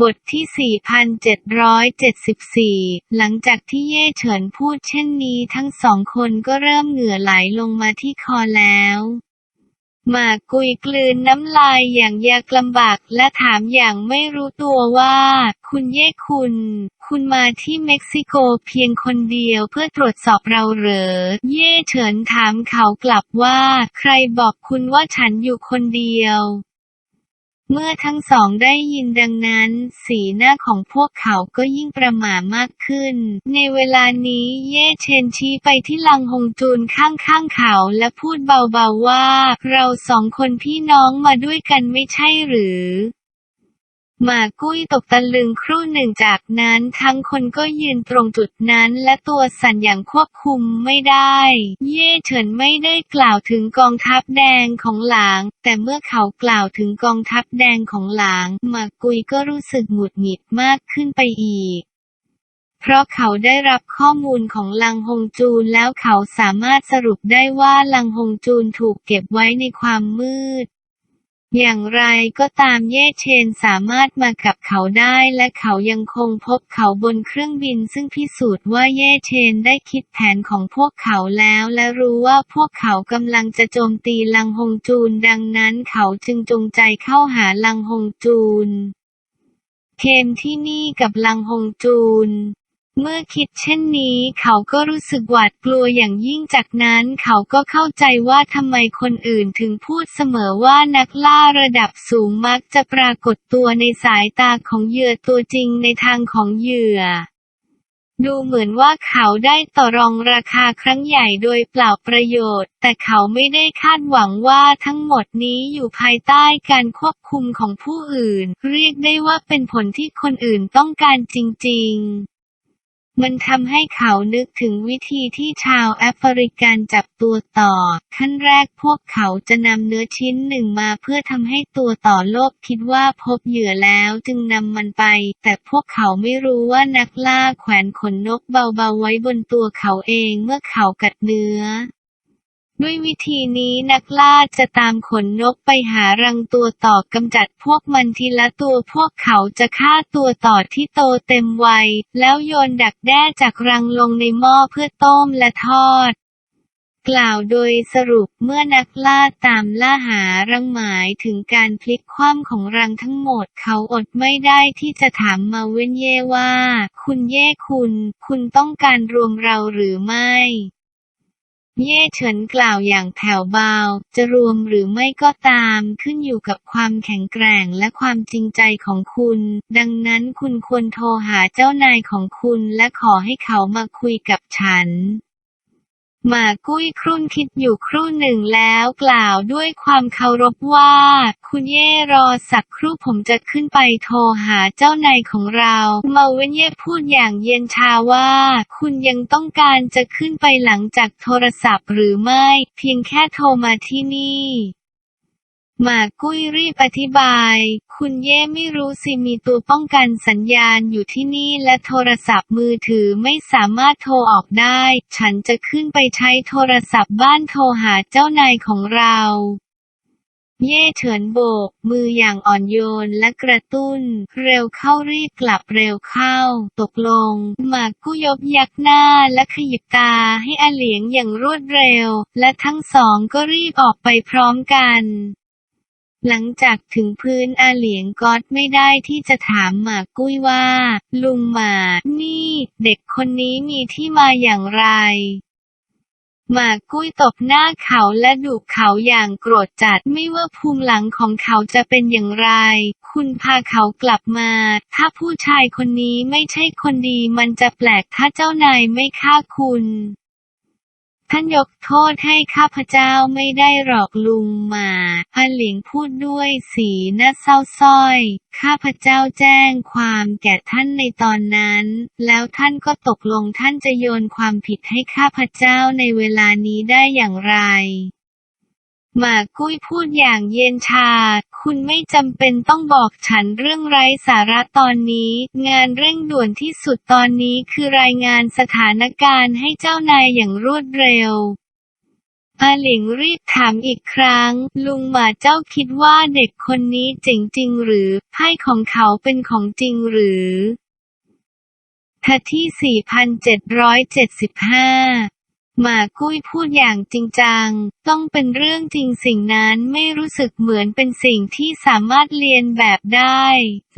บทที่ 4,774 หลังจากที่เย่เฉินพูดเช่นนี้ทั้งสองคนก็เริ่มเหงื่อไหลลงมาที่คอแล้วหมากกุยกลืนน้ำลายอย่างยากลำบากและถามอย่างไม่รู้ตัวว่า คุณเย่คุณ คุณมาที่เม็กซิโกเพียงคนเดียวเพื่อตรวจสอบเราเหรอ เย่เฉินถามเขากลับว่า ใครบอกคุณว่าฉันอยู่คนเดียว เมื่อทั้งสองได้ยินดังนั้น สีหน้าของพวกเขาก็ยิ่งประหม่ามากขึ้น ในเวลานี้เย่เชนชี้ไปที่ลังฮงจูนข้างๆเขาและพูดเบาๆว่า เราสองคนพี่น้องมาด้วยกันไม่ใช่หรือ หมากุ้ยตกตะลึงครู่หนึ่งจากนั้นทั้งคนก็ยืนตรงจุดนั้นและตัวสั่นอย่างควบคุมไม่ได้ เย่เฉินไม่ได้กล่าวถึงกองทัพแดงของหลาง แต่เมื่อเขากล่าวถึงกองทัพแดงของหลาง หมากุยก็รู้สึกหงุดหงิดมากขึ้นไปอีกเพราะเขาได้รับข้อมูลของลังฮงจูนแล้วเขาสามารถสรุปได้ว่าลังฮงจูนถูกเก็บไว้ในความมืด อย่างไรก็ตามเย่เชนสามารถมากับเขาได้และเขายังคงพบเขาบนเครื่องบินซึ่งพิสูจน์ว่าเย่เชนได้คิดแผนของพวกเขาแล้วและรู้ว่าพวกเขากำลังจะโจมตีลังฮงจูนดังนั้นเขาจึงจงใจเข้าหาลังฮงจูน เคมที่นี่กับลังฮงจูน เมื่อคิดเช่นนี้เขาก็รู้สึกหวาดกลัวอย่างยิ่งจากนั้นเขาก็เข้าใจว่าทำไมคนอื่นถึงพูดเสมอว่านักล่าระดับสูงมักจะปรากฏตัวในสายตาของเหยื่อตัวจริงในทางของเหยื่อ ดูเหมือนว่าเขาได้ต่อรองราคาครั้งใหญ่โดยเปล่าประโยชน์ แต่เขาไม่ได้คาดหวังว่าทั้งหมดนี้อยู่ภายใต้การควบคุมของผู้อื่น เรียกได้ว่าเป็นผลที่คนอื่นต้องการจริง ๆ มันทำให้เขานึกถึงวิธีที่ชาวแอฟริกันจับตัวต่อ ขั้นแรกพวกเขาจะนำเนื้อชิ้นหนึ่งมาเพื่อทำให้ตัวต่อโลกคิดว่าพบเหยื่อแล้วจึงนำมันไป แต่พวกเขาไม่รู้ว่านักล่าแขวนขนนกเบาๆไว้บนตัวเขาเองเมื่อเขากัดเนื้อ ด้วยวิธีนี้นักล่าจะตามขนนกไปหารังตัวต่อกำจัดพวกมันทีละตัวพวกเขาจะฆ่าตัวต่อที่โตเต็มวัย แล้วโยนดักแด้จากรังลงในหม้อเพื่อต้มและทอด กล่าวโดยสรุปเมื่อนักล่าตามล่าหารังหมายถึงการพลิกคว่ำของรังทั้งหมดเขาอดไม่ได้ที่จะถามมาเว้นเย่ว่า คุณเย่คุณ คุณต้องการรวมเราหรือไม่ เย่เฉินกล่าวอย่างแผ่วเบา จะรวมหรือไม่ก็ตามขึ้นอยู่กับความแข็งแกร่งและความจริงใจของคุณ ดังนั้นคุณควรโทรหาเจ้านายของคุณและขอให้เขามาคุยกับฉัน หมากุ้ยครุ่นคิดอยู่ครู่หนึ่งแล้วกล่าวด้วยความเคารพว่า คุณเย่รอสักครู่ผมจะขึ้นไปโทรหาเจ้านายของเรามาเวนเย่พูดอย่างเย็นชาว่า คุณยังต้องการจะขึ้นไปหลังจากโทรศัพท์หรือไม่ เพียงแค่โทรมาที่นี่ หมากุ้ยรีบอธิบาย คุณเย่ไม่รู้สิมีตัวป้องกันสัญญาณอยู่ที่นี่และโทรศัพท์มือถือไม่สามารถโทรออกได้ ฉันจะขึ้นไปใช้โทรศัพท์บ้านโทรหาเจ้านายของเรา เย่เฉินโบก มืออย่างอ่อนโยนและกระตุ้น เร็วเข้ารีบกลับเร็วเข้า ตกลง หมากกุยบยักหน้าและขยิบตาให้อาเหลียงอย่างรวดเร็ว และทั้งสองก็รีบออกไปพร้อมกัน หลังจากถึงพื้นอาเหลียงก๊อดไม่ได้ที่จะถามหมากกุ้ยว่า ลุงหมา นี่ เด็กคนนี้มีที่มาอย่างไร หมากกุ้ยตบหน้าเขาและดุเขาอย่างโกรธจัดไม่ว่าภูมิหลังของเขาจะเป็นอย่างไร คุณพาเขากลับมา ถ้าผู้ชายคนนี้ไม่ใช่คนดีมันจะแปลกถ้าเจ้านายไม่ฆ่าคุณ ท่านยกโทษให้ข้าพเจ้าไม่ได้หรอกลุงมาอาเหลียงพูดด้วยสีหน้าเศร้าส้อย ข้าพเจ้าแจ้งความแก่ท่านในตอนนั้น แล้วท่านก็ตกลงท่านจะโยนความผิดให้ข้าพเจ้าในเวลานี้ได้อย่างไร หมากกุ้ยพูดอย่างเย็นชา คุณไม่จำเป็นต้องบอกฉันเรื่องไร้สาระตอนนี้ งานเร่งด่วนที่สุดตอนนี้คือรายงานสถานการณ์ให้เจ้านายอย่างรวดเร็วอาหลิงรีบถามอีกครั้ง ลุงหมาเจ้าคิดว่าเด็กคนนี้เจ๋งจริงหรือไพ่ของเขาเป็นของจริงหรือทที่ 4775 หมากุ้ยพูดอย่างจริงจัง ต้องเป็นเรื่องจริงสิ่งนั้นไม่รู้สึกเหมือนเป็นสิ่งที่สามารถเรียนแบบได้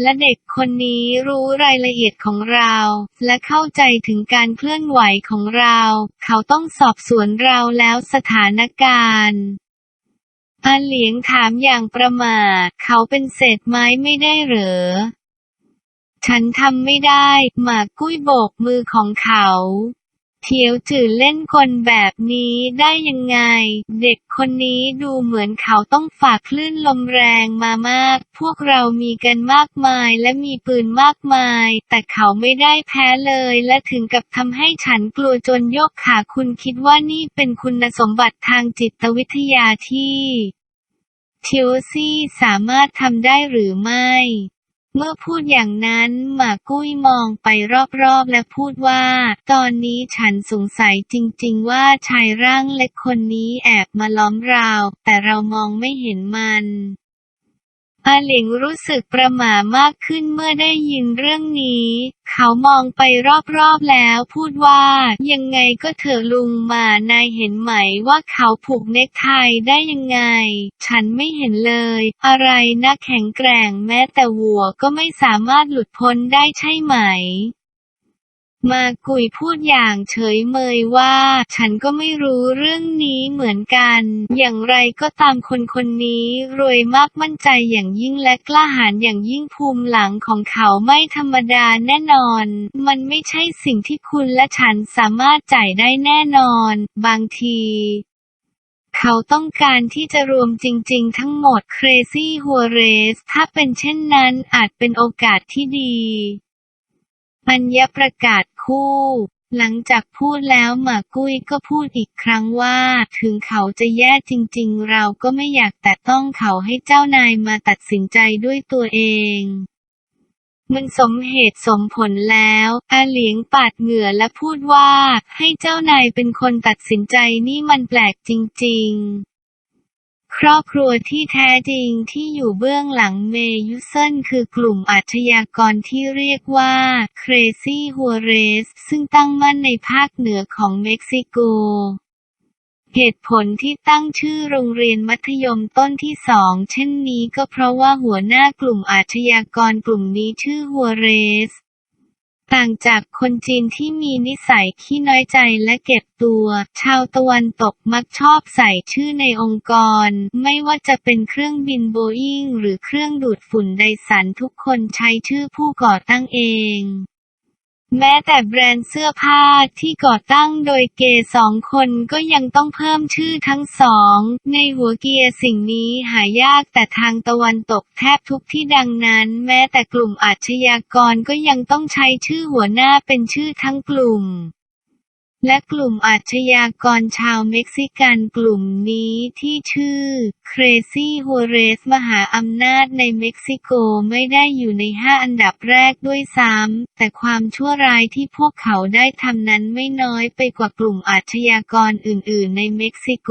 และเด็กคนนี้รู้รายละเอียดของเรา และเข้าใจถึงการเคลื่อนไหวของเรา เขาต้องสอบสวนเราแล้วสถานการณ์อาเหลียงถามอย่างประมาทเขาเป็นเศษไม้ไม่ได้เหรอ ฉันทำไม่ได้ หมากกุ้ยโบกมือของเขา เทียวจื่อเล่นกลแบบนี้ได้ยังไง เด็กคนนี้ดูเหมือนเขาต้องฝากคลื่นลมแรงมามาก พวกเรามีกันมากมายและมีปืนมากมาย แต่เขาไม่ได้แพ้เลยและถึงกับทำให้ฉันกลัวจนยกขาคุณคิดว่านี่เป็นคุณสมบัติทางจิตวิทยาที่เทียวซี่สามารถทำได้หรือไม่ เมื่อพูดอย่างนั้นหมากุ้ยมองไปรอบๆและพูดว่า ตอนนี้ฉันสงสัยจริงๆว่าชายร่างเล็กคนนี้แอบมาล้อมเรา แต่เรามองไม่เห็นมัน อาเหลียงรู้สึกประหม่ามากขึ้นเมื่อได้ยินเรื่องนี้ เขามองไปรอบๆแล้วพูดว่า ยังไงก็เถอะลุงมานายเห็นไหมว่าเขาผูกเน็กไทได้ยังไง ฉันไม่เห็นเลย อะไรนะแข็งแกร่งแม้แต่วัวก็ไม่สามารถหลุดพ้นได้ใช่ไหม มากุยพูดอย่างเฉยเมยว่า ฉันก็ไม่รู้เรื่องนี้เหมือนกัน อย่างไรก็ตามคนคนนี้รวยมากมั่นใจอย่างยิ่งและกล้าหาญอย่างยิ่งภูมิหลังของเขาไม่ธรรมดาแน่นอน มันไม่ใช่สิ่งที่คุณและฉันสามารถจ่ายได้แน่นอน บางทีเขาต้องการที่จะรวมจริง ๆ ทั้งหมด Crazy h o r a c e ถ้าเป็นเช่นนั้นอาจเป็นโอกาสที่ดี ปัญญประกาศคู่ หลังจากพูดแล้วหมากุ้ยก็พูดอีกครั้งว่า ถึงเขาจะแย่จริงๆ เราก็ไม่อยากแตะต้องเขาให้เจ้านายมาตัดสินใจด้วยตัวเองมันสมเหตุสมผลแล้ว อาเหลียงปาดเหงื่อและพูดว่า ให้เจ้านายเป็นคนตัดสินใจนี่มันแปลกจริง ๆ ครอบครัวที่แท้จริงที่อยู่เบื้องหลังเมยุเซนคือกลุ่มอาชญากรที่เรียกว่า Crazy h o r a c e ซึ่งตั้งมั่นในภาคเหนือของเม็กซิโกเหตุผลที่ตั้งชื่อโรงเรียนมัธยมต้นที่สองเช่นนี้ก็เพราะว่าหัวหน้ากลุ่มอาชญากรกลุ่มนี้ชื่อหัวเรส ต่างจากคนจีนที่มีนิสัยขี้น้อยใจและเก็บตัว ชาวตะวันตกมักชอบใส่ชื่อในองค์กร ไม่ว่าจะเป็นเครื่องบินโบอิงหรือเครื่องดูดฝุ่นไดสันทุกคนใช้ชื่อผู้ก่อตั้งเอง แม้แต่แบรนด์เสื้อผ้าที่ก่อตั้งโดยเกย์สองคนก็ยังต้องเพิ่มชื่อทั้งสอง ในหัวเกียร์สิ่งนี้หายากแต่ทางตะวันตกแทบทุกที่ดังนั้น แม้แต่กลุ่มอาชญากรก็ยังต้องใช้ชื่อหัวหน้าเป็นชื่อทั้งกลุ่ม และกลุ่มอาชญากรชาวเม็กซิกันกลุ่มนี้ที่ชื่อ Crazy h o r a c e มหาอำนาจในเม็กซิโกไม่ได้อยู่ในห้าอันดับแรกด้วยซ้ำ แต่ความชั่วร้ายที่พวกเขาได้ทำนั้นไม่น้อยไปกว่ากลุ่มอาชญากรอื่น ๆ ในเม็กซิโก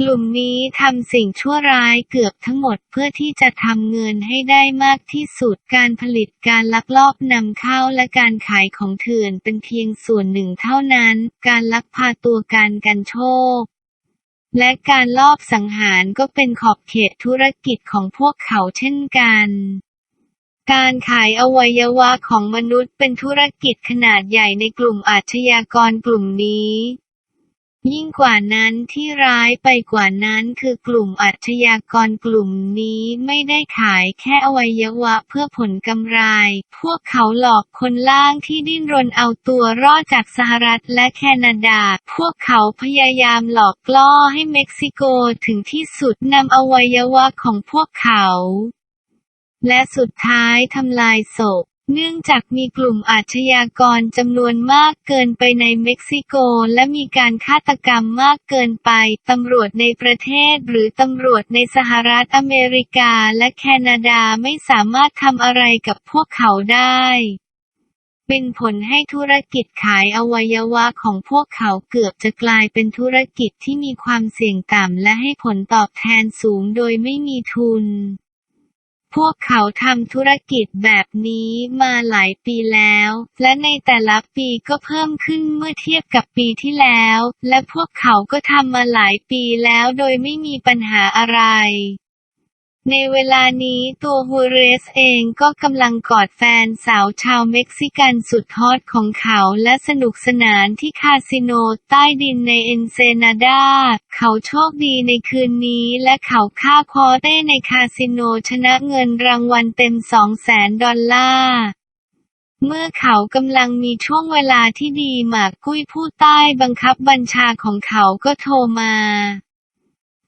กลุ่มนี้ทำสิ่งชั่วร้ายเกือบทั้งหมดเพื่อที่จะทำเงินให้ได้มากที่สุดการผลิตการลักลอบนำเข้าและการขายของเถื่อนเป็นเพียงส่วนหนึ่งเท่านั้น การลักพาตัวการกันโชค และการลอบสังหารก็เป็นขอบเขตธุรกิจของพวกเขาเช่นกันการขายอวัยวะของมนุษย์เป็นธุรกิจขนาดใหญ่ในกลุ่มอาชญากรกลุ่มนี้ ยิ่งกว่านั้นที่ร้ายไปกว่านั้นคือกลุ่มอาชญากรกลุ่มนี้ไม่ได้ขายแค่อวัยวะเพื่อผลกำไร พวกเขาหลอกคนล่างที่ดิ้นรนเอาตัวรอดจากสหรัฐและแคนาดา พวกเขาพยายามหลอกล่อให้เม็กซิโกถึงที่สุดนำอวัยวะของพวกเขา และสุดท้ายทำลายศพ เนื่องจากมีกลุ่มอาชญากรจำนวนมากเกินไปในเม็กซิโก และมีการฆาตกรรมมากเกินไป ตำรวจในประเทศหรือตำรวจในสหรัฐอเมริกาและแคนาดาไม่สามารถทำอะไรกับพวกเขาได้ เป็นผลให้ธุรกิจขายอวัยวะของพวกเขาเกือบจะกลายเป็นธุรกิจที่มีความเสี่ยงต่ำและให้ผลตอบแทนสูงโดยไม่มีทุน พวกเขาทำธุรกิจแบบนี้มาหลายปีแล้ว และในแต่ละปีก็เพิ่มขึ้นเมื่อเทียบกับปีที่แล้ว และพวกเขาก็ทำมาหลายปีแล้วโดยไม่มีปัญหาอะไร ในเวลานี้ตัวฮูเรสเองก็กำลังกอดแฟนสาวชาวเม็กซิกันสุดฮอตของเขาและสนุกสนานที่คาสิโนใต้ดินในเอนเซนาดา เขาโชคดีในคืนนี้และเขาฆ่าคอเต้ในคาสิโนชนะเงินรางวัลเต็มสองแสนดอลลาร์เมื่อเขากำลังมีช่วงเวลาที่ดีหมากกุ้ยผู้ใต้บังคับบัญชาของเขาก็โทรมา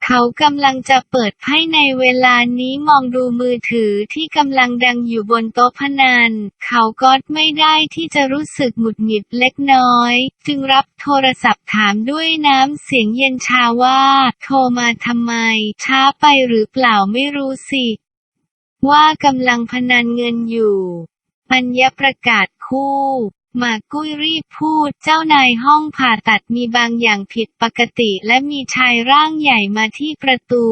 เขากำลังจะเปิดไพ่ในเวลานี้มองดูมือถือที่กำลังดังอยู่บนโต๊ะพนัน เขาก็ไม่ได้ที่จะรู้สึกหงุดหงิดเล็กน้อย จึงรับโทรศัพท์ถามด้วยน้ำเสียงเย็นชาว่า โทรมาทำไม ช้าไปหรือเปล่าไม่รู้สิ ว่ากำลังพนันเงินอยู่ ปัญญประกาศคู่ หมากกุ้ยรีบพูดเจ้านายห้องผ่าตัดมีบางอย่างผิดปกติและมีชายร่างใหญ่มาที่ประตู